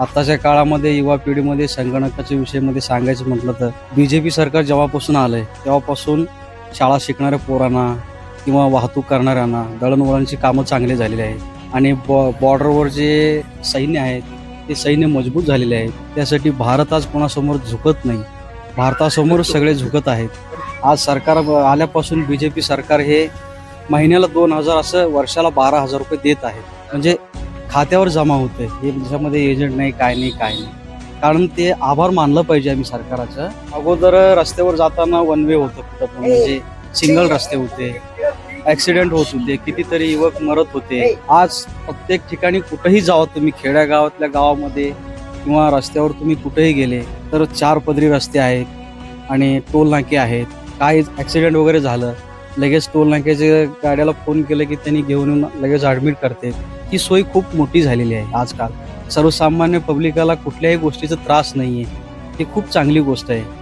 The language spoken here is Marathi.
आताच्या काळामध्ये युवा पिढीमध्ये संगणकाच्या विषयामध्ये सांगायचं म्हटलं तर बीजेपी सरकार जेव्हापासून आलंय तेव्हापासून शाळा शिकणाऱ्या पोरांना किंवा वाहतूक करणाऱ्यांना दळणवळणची कामं चांगली झालेली आहेत. आणि बॉ बॉर्डरवर जे सैन्य आहेत ते सैन्य मजबूत झालेले आहेत. त्यासाठी भारत आज कोणासमोर झुकत नाही. भारतासमोर सगळे झुकत आहेत. आज सरकार आल्यापासून बी जे पी सरकार हे महिन्याला दोन हजार असं वर्षाला बारा हजार रुपये देत आहे. म्हणजे खात्यावर जमा होते हे त्याच्यामध्ये एजंट नाही काय नाही काय नाही. कारण ते आभार मानलं पाहिजे आम्ही सरकारचं. अगोदर रस्त्यावर जाताना वन वे होतं कुठं पण. म्हणजे सिंगल रस्ते होते ऍक्सिडेंट होत होते कितीतरी युवक मरत होते. आज प्रत्येक ठिकाणी कुठेही जावं तुम्ही खेड्यागावातल्या गावामध्ये किंवा रस्त्यावर तुम्ही कुठेही गेले तर चार पदरी रस्ते आहेत आणि टोल नाके आहेत. काय ऍक्सिडेंट वगैरे झालं लगेच टोल नाक्याच्या गाड्याला फोन केलं की त्यांनी घेऊन लगेच ऍडमिट करते ही सोय खूप मोठी झालेली आहे आजकाल. सर्वसामान्य पब्लिकाला कुठल्याही गोष्टीचा त्रास नाही आहे ही खूप चांगली गोष्ट आहे.